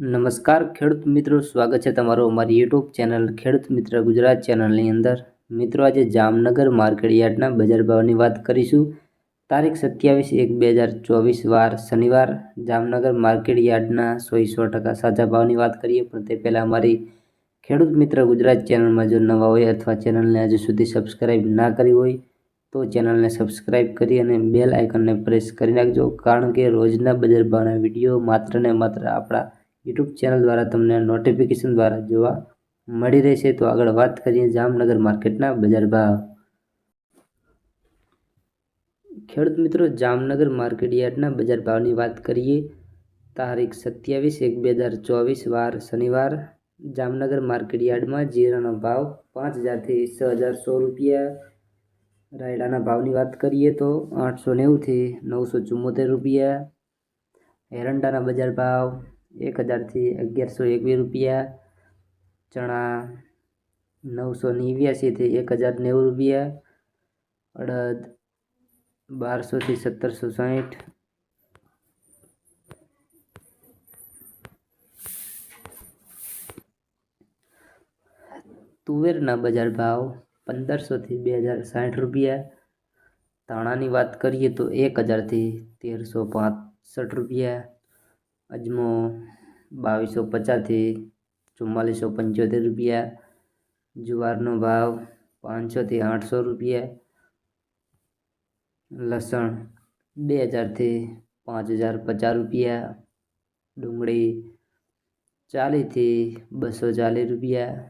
નમસ્કાર, ખેડૂત મિત્રો. સ્વાગત છે તમારું અમારી યુટ્યુબ ચેનલ ખેડૂત મિત્ર ગુજરાત ચેનલની અંદર. મિત્રો, આજે જામનગર માર્કેટ યાર્ડના બજાર ભાવની વાત કરીશું. તારીખ સત્યાવીસ એક બે હજાર ચોવીસ, વાર શનિવાર. જામનગર માર્કેટ યાર્ડના સો ટકા સાચા ભાવની વાત કરીએ, પણ તે પહેલાં અમારી ખેડૂત મિત્ર ગુજરાત ચેનલમાં જો નવા હોય અથવા ચેનલને હજુ સુધી સબસ્ક્રાઈબ ના કરી હોય, તો ચેનલને સબસ્ક્રાઈબ કરી અને બેલ આઇકનને પ્રેસ કરી નાખજો, કારણ કે રોજના બજાર ભાવના વીડિયો માત્ર ને માત્ર આપણા યુટ્યુબ ચેનલ દ્વારા તમને નોટિફિકેશન દ્વારા જોવા મળી રહેશે. તો આગળ વાત કરીએ જામનગર માર્કેટના બજાર ભાવ. ખેડૂત મિત્રો, જામનગર માર્કેટ યાર્ડના બજાર ભાવની વાત કરીએ. તારીખ સત્યાવીસ એક બે હજાર ચોવીસ, વાર શનિવાર. જામનગર માર્કેટ યાર્ડમાં જીરાનો ભાવ પાંચ હજારથી છ હજાર સો રૂપિયા. રાયડાના ભાવની વાત કરીએ તો આઠસો નેવુંથી નવસો ચુમ્મોતેર રૂપિયા. એરંડાના બજાર ભાવ એક હજારથી અગિયારસો એકવીસ રૂપિયા, ચણા નવસો નેવ્યાસીથી એક હજાર નેવું રૂપિયા, અડદ બારસોથી સત્તરસો સાઠ તુવેરના બજાર ભાવ પંદરસોથી બે હજાર સાઠ રૂપિયા. ધાણાની વાત કરીએ તો એક હજારથી તેરસો પાંસઠ રૂપિયા. અજમો બાવીસો પચાસથી ચુમ્માલીસો પંચોતેર રૂપિયા જુવારનો ભાવ પાંચસોથી આઠસો રૂપિયા લસણ બે હજારથી પાંચ હજાર પચાસ રૂપિયા ડુંગળી ચાલીસથી બસો ચાલીસ રૂપિયા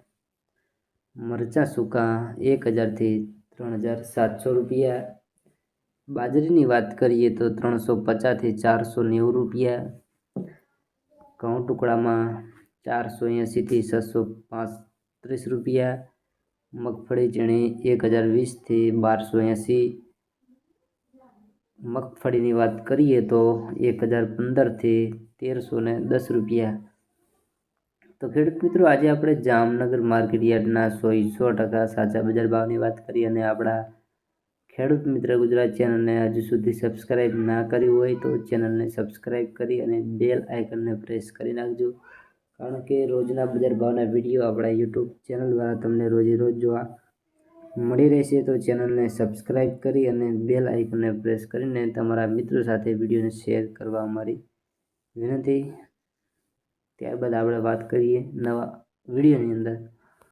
મરચાં સૂકા એક હજારથી ત્રણ હજાર સાતસો રૂપિયા બાજરીની વાત કરીએ તો ત્રણસો પચાસથી ચારસો નેવું રૂપિયા ઘઉં ટુકડામાં ચારસો એંસીથી છસો પાંત્રીસ રૂપિયા, મગફળી ચણી એક હજાર વીસથી બારસો એંસી મગફળીની વાત કરીએ તો એક હજાર પંદરથી તેરસો ને દસ રૂપિયા. તો ખેડૂત મિત્રો, આજે આપણે જામનગર માર્કેટ યાર્ડના સો સો ટકા સાચા બજાર ભાવની વાત કરી અને આપણા ખેડૂત મિત્ર ગુજરાત ચેનલને હજુ સુધી સબસ્ક્રાઈબ ના કરી હોય તો ચેનલને સબસ્ક્રાઈબ કરી અને બેલ આઇકનને પ્રેસ કરી નાખજો. કારણ કે રોજના બજાર ભાવના વીડિયો આપણા યુટ્યુબ ચેનલ દ્વારા તમને રોજે રોજ જોવા મળી રહેશે. તો ચેનલને સબસ્ક્રાઈબ કરી અને બેલ આઇકનને પ્રેસ કરીને તમારા મિત્રો સાથે વિડીયોને શેર કરવા અમારી વિનંતી. ત્યારબાદ આપણે વાત કરીએ નવા વિડીયોની અંદર.